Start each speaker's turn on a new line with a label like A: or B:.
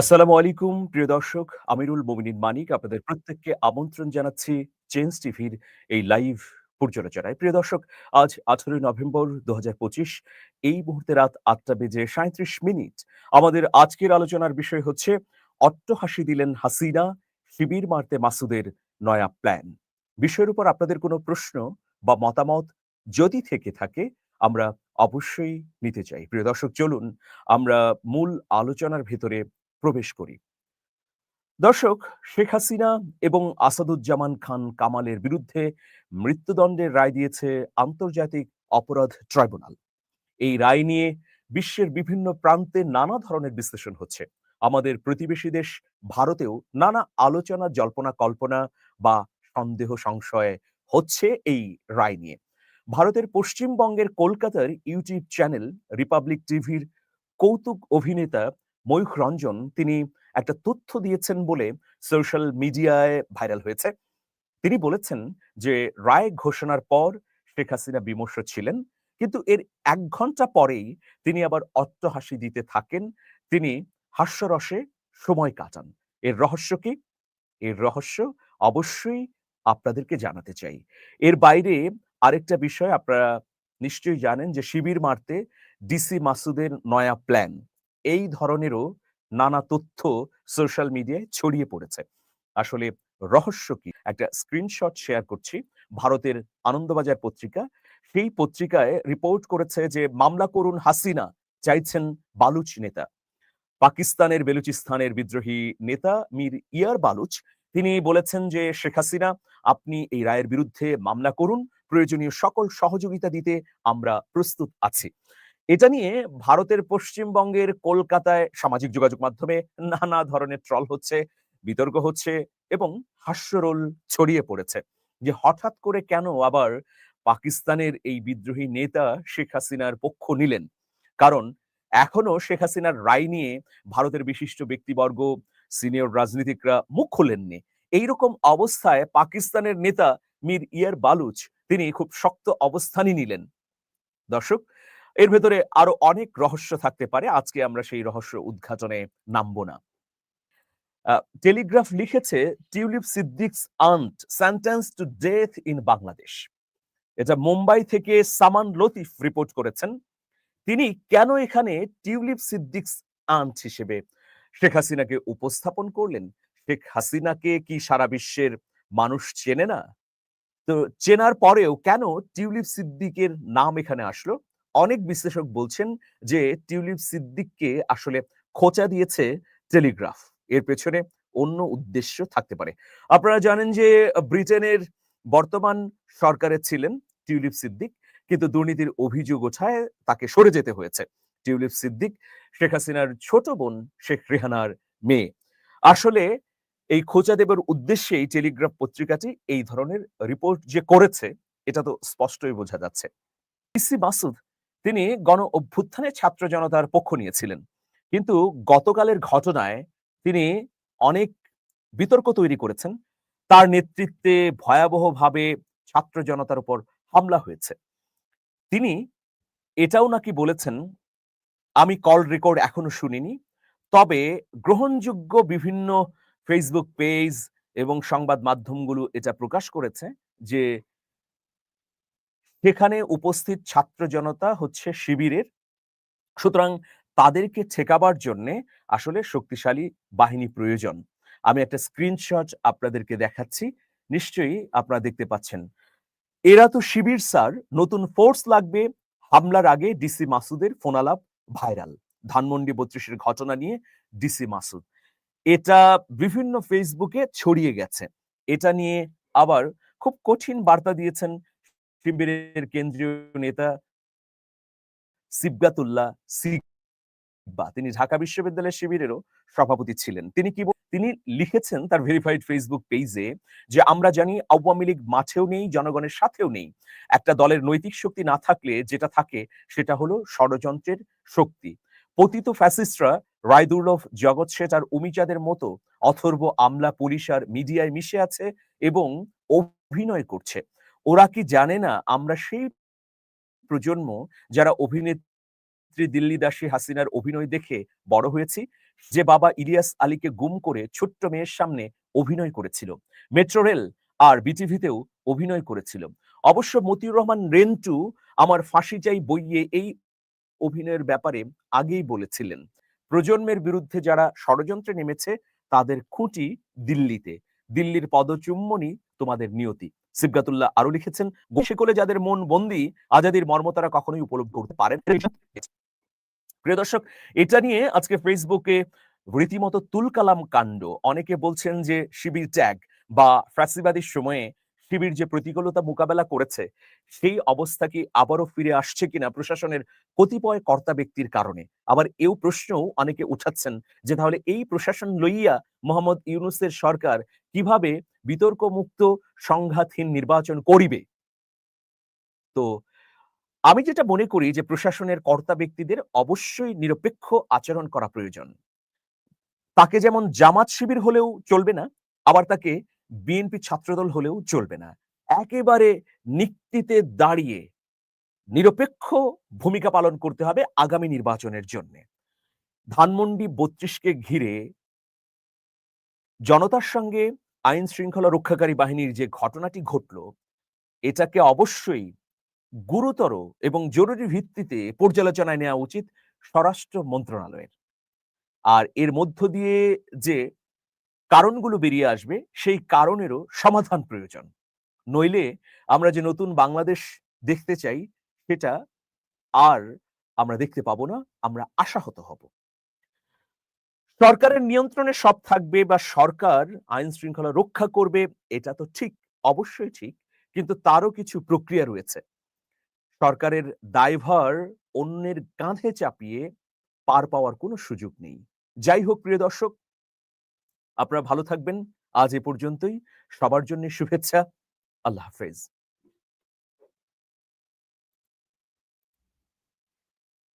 A: আসসালামু আলাইকুম, প্রিয় দর্শক। আমিরুল মোমিনিন মানিক আপনাদের প্রত্যেককে আমন্ত্রণ জানাচ্ছি চেঞ্জ টিভির এই লাইভ পর্যালোচনায়। প্রিয় দর্শক, আজ আঠারোই নভেম্বর দু হাজার পঁচিশ, এই মুহূর্তে রাত আটটা বেজে সাঁত্রিশ মিনিট। আমাদের আজকের আলোচনার বিষয় হচ্ছে, অট্টহাসি দিলেন হাসিনা, শিবির মারতে মাসুদের নয়া প্ল্যান। বিষয়ের উপর আপনাদের কোনো প্রশ্ন বা মতামত যদি থেকে থাকে, আমরা অবশ্যই নিতে চাই। প্রিয় দর্শক, চলুন, আমরা মূল আলোচনার ভেতরে প্রবেশ করি। দর্শক, শেখ হাসিনা এবং আসাদুজ্জামান খান কামালের বিরুদ্ধে মৃত্যুদণ্ডের রায় দিয়েছে আন্তর্জাতিক অপরাধ ট্রাইব্যুনাল। এই রায় নিয়ে বিশ্বের বিভিন্ন প্রান্তে নানা ধরনের বিশ্লেষণ হচ্ছে। আমাদের প্রতিবেশী দেশ ভারতেও নানা আলোচনা, জল্পনা, কল্পনা বা সন্দেহ সংশয় হচ্ছে এই রায় নিয়ে। ভারতের পশ্চিমবঙ্গের কলকাতার ইউটিউব চ্যানেল রিপাবলিক টিভির কৌতুক অভিনেতা ময়ূখ রঞ্জন তিনি একটা তথ্য দিয়েছেন বলে সোশ্যাল মিডিয়ায় ভাইরাল হয়েছে। তিনি বলেছেন যে, রায় ঘোষণার পর শেখ হাসিনা বিমর্ষ ছিলেন, কিন্তু এর এক ঘণ্টা পরেই তিনি আবার অট্টহাসি দিতে থাকেন। তিনি হাস্যরসে সময় কাটান। এর রহস্য কি? এর রহস্য অবশ্যই আপনাদেরকে জানাতে চাই। এর বাইরে আরেকটা বিষয় আপনারা নিশ্চয়ই জানেন যে, শিবির মারতে ডিসি মাসুদের নয়া প্ল্যান। এই ধরনেরও নানা তথ্য সোশ্যাল মিডিয়ায় ছড়িয়ে পড়েছে। আসলে রহস্য কি? একটা স্ক্রিনশট শেয়ার করছি। ভারতের আনন্দবাজার পত্রিকা। সেই পত্রিকায় রিপোর্ট করেছে যে, মামলা করুন হাসিনা, চাইছেন বালুচ নেতা। পাকিস্তানের বেলুচিস্তানের বিদ্রোহী নেতা মীর ইয়ার বালুচ, তিনি বলেছেন যে, শেখ হাসিনা, আপনি এই রায়ের বিরুদ্ধে মামলা করুন। প্রয়োজনীয় সকল সহযোগিতা দিতে আমরা প্রস্তুত আছি। এটা নিয়ে ভারতের পশ্চিমবঙ্গের কলকাতায় সামাজিক যোগাযোগ মাধ্যমে নানা ধরনের ট্রল হচ্ছে, বিতর্ক হচ্ছে এবং হাস্যরোল ছড়িয়ে পড়েছে। যে হঠাৎ করে কেন আবার পাকিস্তানের এই বিদ্রোহী নেতা শেখ হাসিনার পক্ষ নিলেন? কারণ এখনও শেখ হাসিনার রায় নিয়ে ভারতের বিশিষ্ট ব্যক্তিবর্গ, সিনিয়র রাজনীতিকরা মুখ খোলেননি। এইরকম অবস্থায় পাকিস্তানের নেতা মীর ইয়ার বালুচ, তিনি খুব শক্ত অবস্থানই নিলেন। দর্শক এর ভেতরে আরও অনেক রহস্য থাকতে পারে, আজকে আমরা সেই রহস্য উদ্ঘাটনে নামবো না। টেলিগ্রাফ লিখেছে, Tulip Siddiq's aunt sentence to death in Bangladesh এটা মুম্বাই থেকে সামান লতিফ রিপোর্ট করেছেন। তিনি কেন এখানে টিউলিপ সিদ্দিকস আন্ট হিসেবে শেখ হাসিনাকে উপস্থাপন করলেন? শেখ হাসিনাকে কি সারা বিশ্বের মানুষ চেনে না? তো চেনার পরেও কেন টিউলিপ সিদ্দিকের নাম এখানে আসলো? অনেক বিশ্লেষক বলছেন যে টিউলিপ সিদ্দিককে আসলে খোঁচা দিয়েছে টেলিগ্রাফ। এর পেছনে অন্য উদ্দেশ্য থাকতে পারে। আপনারা জানেন যে ব্রিটেনের বর্তমান সরকারে ছিলেন টিউলিপ সিদ্দিক, কিন্তু দুর্নীতির অভিযোগ ওঠায় তাকে সরে যেতে হয়েছে টিউলিপ সিদ্দিক, শেখ হাসিনার ছোট বোন শেখ রেহানার মেয়ে। আসলে এই খোঁচা দেবের উদ্দেশ্যেই টেলিগ্রাফ পত্রিকাটি এই ধরনের রিপোর্ট যে করেছে, এটা তো স্পষ্টই বোঝা যাচ্ছে। ইসি মাসুদ তিনি গণ অভ্যুত্থানে ছাত্র জনতার পক্ষ নিয়েছিলেন। কিন্তু গতকালের ঘটনায় তিনি অনেক বিতর্ক তৈরি করেছেন। তার নেতৃত্বে ভয়াবহভাবে ছাত্র জনতার উপর হামলা হয়েছে। তিনি এটাও নাকি বলেছেন, আমি কল রেকর্ড এখনও শুনিনি। তবে গ্রহণযোগ্য বিভিন্ন ফেসবুক পেজ এবং সংবাদ মাধ্যমগুলো এটা প্রকাশ করেছে যে সেখানে উপস্থিত ছাত্র জনতা হচ্ছে শিবিরের। সুতরাং তাদেরকে ঠেকাবার জন্যে আসলে শক্তিশালী বাহিনী প্রয়োজন। আমি একটা স্ক্রিনশট আপনাদেরকে দেখাচ্ছি, নিশ্চয়ই আপনারা দেখতে পাচ্ছেন। এরা তো শিবির, স্যার। নতুন ফোর্স লাগবে, হামলার আগে ডিসি মাসুদের ফোনালাপ ভাইরাল। ধানমন্ডি বত্রিশের ঘটনা নিয়ে ডিসি মাসুদ। এটা বিভিন্ন ফেসবুকে ছড়িয়ে গেছে। এটা নিয়ে আবার খুব কঠিন বার্তা দিয়েছেন শিবিরের কেন্দ্রীয় নেতা সিবগাতুল্লাহ সিব্বা তিনি ঢাকা বিশ্ববিদ্যালয়ের শিবিরেরও সভাপতি ছিলেন। তিনি কি তিনি লিখেছেন তার ভেরিফাইড ফেসবুক পেজে যে, আমরা জানি আওয়ামী লীগ মাঠেও নেই, জনগণের সাথেও নেই। একটা দলের নৈতিক শক্তি না থাকলে যেটা থাকে সেটা হলো ষড়যন্ত্রের শক্তি। পতিত ফ্যাসিস্টরা রায়দুর্লভ জগৎ শেঠ আর উমিচাঁদের মতো অথর্ব আমলা পুলিশ আর মিডিয়ায় মিশে আছে এবং অভিনয় করছে। ওরা কি জানে না আমরা সেই প্রজন্ম যারা অভিনেত্রী দিল্লি দাসী হাসিনার অভিনয় দেখে বড় হয়েছি, যে বাবা ইলিয়াস আলীকে গুম করে ছোট্ট মেয়ের সামনে অভিনয় করেছিল। মেট্রো রেল আর বিটিভিতেও অভিনয় করেছিল। অবশ্য মতিউর রহমান রেন্টু আমার ফাঁসি চাই বইয়ে এই অভিনয়ের ব্যাপারে আগেই বলেছিলেন। প্রজন্মের বিরুদ্ধে যারা ষড়যন্ত্রে নেমেছে, তাদের খুঁটি দিল্লিতে। দিল্লির পদচুম্বনী তোমাদের নিয়তি। সিবগাতুল্লাহ আরও লিখেছেন, বসে কোলে যাদের মন বন্দি, আজাদির মর্ম তারা কখনোই উপলব্ধ করতে পারেন প্রিয় দর্শক, এটা নিয়ে আজকে ফেসবুকে রীতিমতো তুলকালাম কাণ্ড। অনেকে বলছেন যে শিবির ট্যাগ বা ফ্যাসিবাদীর সময়ে শিবির যে প্রতিকূলতা মোকাবেলা করেছে, সেই অবস্থা কি আবারও ফিরে আসছে কিনা প্রশাসনের কতিপয় কর্তা ব্যক্তির কারণে? আবার এও প্রশ্নও অনেকে উঠাচ্ছেন যে তাহলে এই প্রশাসন লইয়া মোহাম্মদ ইউনুসের সরকার কীভাবে বিতর্ক মুক্ত সংঘাতহীন নির্বাচন করিবে? তো, আমি যেটা মনে করি যে প্রশাসনের কর্তা ব্যক্তিদের অবশ্যই নিরপেক্ষ আচরণ করা প্রয়োজন। তাকে যেমন জামাত শিবির হলেও চলবে না, আবার তাকে বিএনপি ছাত্রদল হলেও চলবে না। একেবারে নিক্তিতে দাঁড়িয়ে নিরপেক্ষ ভূমিকা পালন করতে হবে আগামী নির্বাচনের জন্য। ধানমন্ডি বত্রিশকে ঘিরে জনতার সঙ্গে আইন শৃঙ্খলা রক্ষাকারী বাহিনীর যে ঘটনাটি ঘটল, এটাকে অবশ্যই গুরুতর এবং জরুরি ভিত্তিতে পর্যালোচনায় নেওয়া উচিত স্বরাষ্ট্র মন্ত্রণালয়ের। আর এর মধ্য দিয়ে যে কারণগুলো বেরিয়ে আসবে, সেই কারণেরও সমাধান প্রয়োজন। নইলে আমরা যে নতুন বাংলাদেশ দেখতে চাই, সেটা আর আমরা দেখতে পাবো না, আমরা আশাহত হব। সরকারের নিয়ন্ত্রণে সব থাকবে বা সরকার আইন শৃঙ্খলা রক্ষা করবে, এটা তো ঠিক, অবশ্যই ঠিক, কিন্তু তারও কিছু প্রক্রিয়া রয়েছে। সরকারের দায়ভার অন্যের কাঁধে চাপিয়ে পার পাওয়ার কোনো সুযোগ নেই। যাই হোক, প্রিয় দর্শক আপনারা ভালো থাকবেন। আজ এ পর্যন্তই। সবার জন্য শুভেচ্ছা। আল্লাহ হাফেজ।